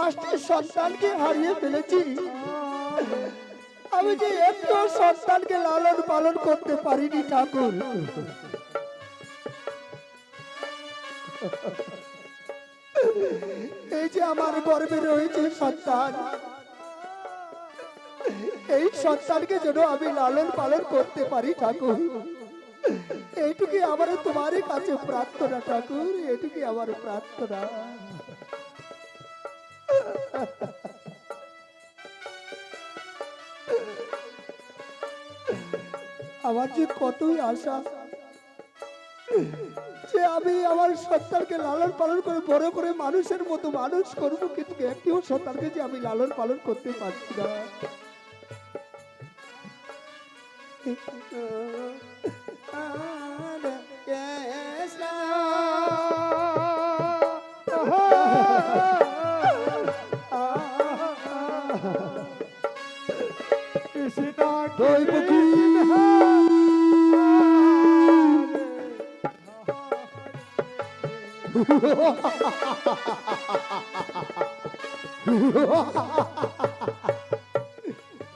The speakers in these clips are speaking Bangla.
পাঁচটি সন্তানকে হারিয়ে ফেলেছি। আমি যে একটু সন্তানকে লালন পালন করতে পারিনি, ঠাকুর। এই যে আমার গর্বে রয়েছে সন্তান, এই সন্তানকে যেন আমি লালন পালন করতে পারি, ঠাকুর। এইটুকু আমার তোমারই কাছে প্রার্থনা, ঠাকুর। এটুকু আমার প্রার্থনা। আমার যে কতই আশা, যে আমি আমার সন্তানকে লালন পালন করে বড় করে মানুষের মতো মানুষ করব, কিন্তু একটিও সন্তানকে যে আমি লালন পালন করতে পারছি না।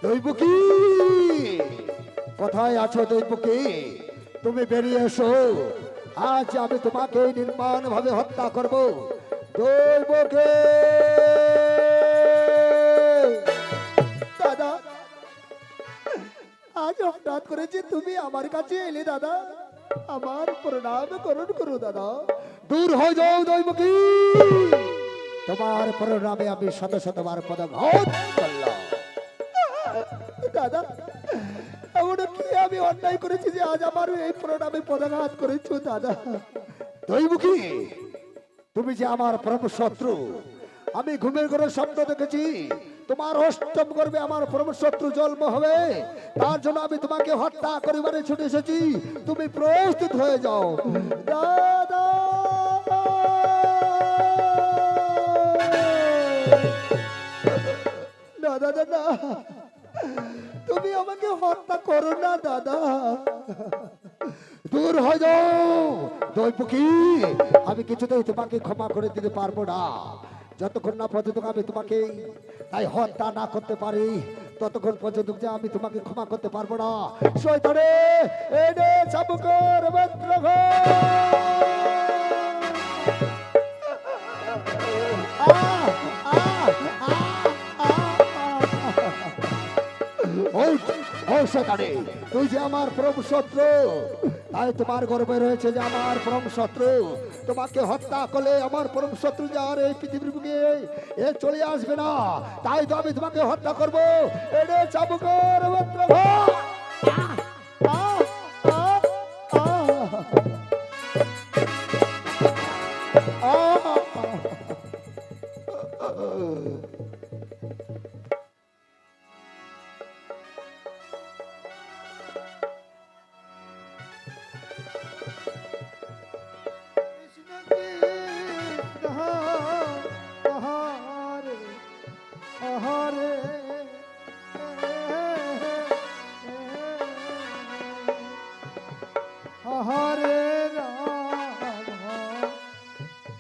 দৈবকী, কোথায় আছো দৈবকি? তুমি বেরিয়ে এসো। আজ আমি তোমাকে নির্মাণ ভাবে হত্যা করব। দৈবকী! দাদা, আজ হঠাৎ করে যে তুমি আমার কাছে এলে, দাদা। আমার প্রণাম করুন করু দাদা। দূর হয়ে যাও দৈবকী তোমার প্রণামে আমি শত শতবার পদঘাত দাদা আমি অন্যায় করেছি যে আজ আমার এই প্রণামে পদাঘাত করেছ, দাদা? তুমি যে আমার পরম শত্রু, আমি ঘুমের ঘরে স্বপ্ন দেখেছি, তোমার অষ্টম গর্বে আমার পরম শত্রু জন্ম হবে, তার জন্য আমি তোমাকে হত্যা করিবারে ছুটে এসেছি। তুমি প্রস্তুত হয়ে যাও। দাদা! দাদা দাদা তুমি আমাকে হত্যা করো না, দাদা। দূর হয়ে যাও আমি কিছুতেই তোমাকে ক্ষমা করে দিতে পারব না। যতক্ষণ না পর্যন্ত আমি তোমাকে তাই হত্যা না করতে পারি, ততক্ষণ পর্যন্ত যে আমি তোমাকে ক্ষমা করতে পারব না। শৈতরে এনে চাবুকর মন্ত্রঘ ঔষধারে তুই যে আমার প্রভু শত্রু, তাই তোমার গর্বে রয়েছে যে আমার পরম শত্রু। তোমাকে হত্যা করলে আমার পরম শত্রু যে আর এই পৃথিবীর বুকে এ চলে আসবে না। তাই তো আমি তোমাকে হত্যা করব। এটা চাবুকর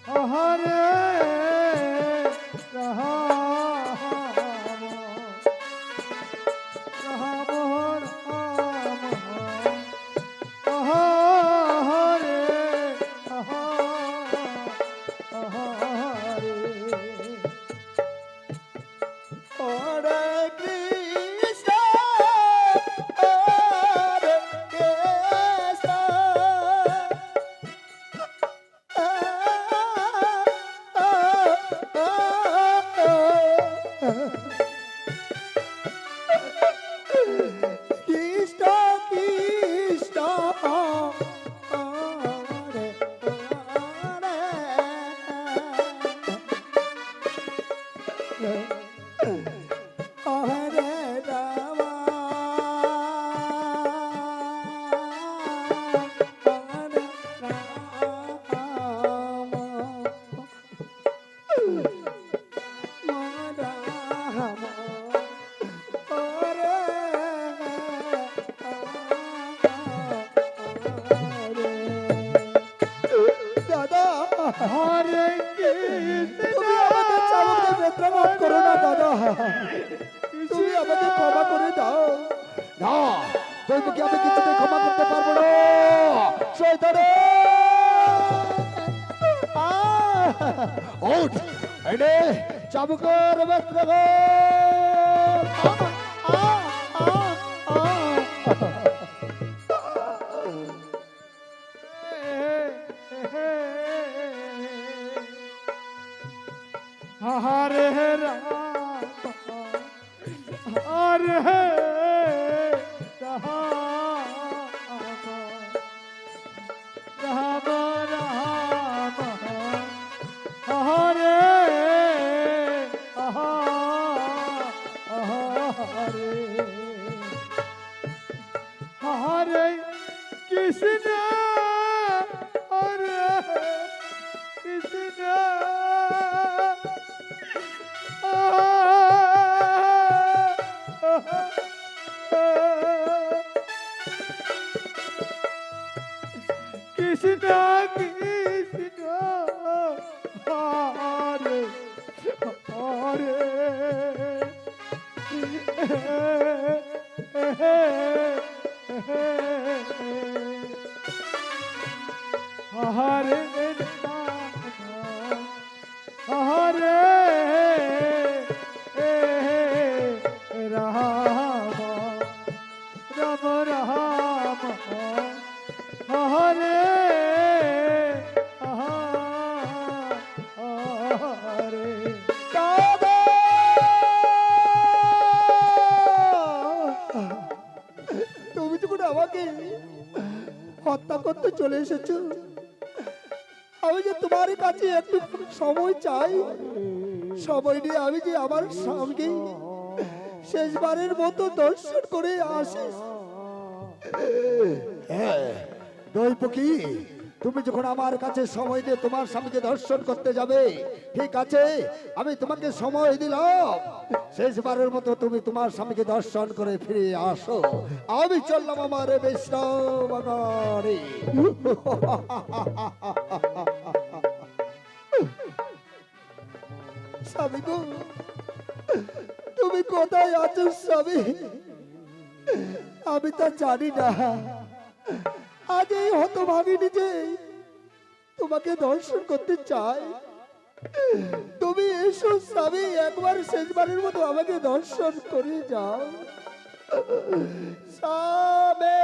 হরে হরে তুমি আমাকে চাবুকে বেত্রাঘাত করো না, দাদা। তুমি আমাকে ক্ষমা করে দাও। না, দৈবকে আমি কিছুতে ক্ষমা করতে পারব না। শয়তানে! ওঠ, এনে চাবুকের বেত্রাঘাত হরে রাম হরে হরে আহারে হরে আমাকে হত্যা করতে চলে এসেছ। আমি যে তোমার কাছে একটু সময় চাই, সময় নিয়ে আমি যে আমার স্বামীকে শেষবারের মতো দর্শন করে আসিস হ্যাঁ দৈপকি তুমি যখন আমার কাছে সময় দিয়ে তোমার স্বামীকে দর্শন করতে যাবে, ঠিক আছে, আমি তোমাকে সময় দিলাম। শেষবারের মতো তুমি তোমার স্বামীকে দর্শন করে ফিরে আসো। আমি চললাম আমার বৈষ্ণবগরে স্বামী গো, তুমি কোথায় আছো স্বামী? আমি তা জানি না। আজ এই ভাবিনি যে তোমাকে দর্শন করতে চাই। তুমি এসো স্বামী, একবার শেষবারের মতো আমাকে দর্শন করে যাও। স্বামী!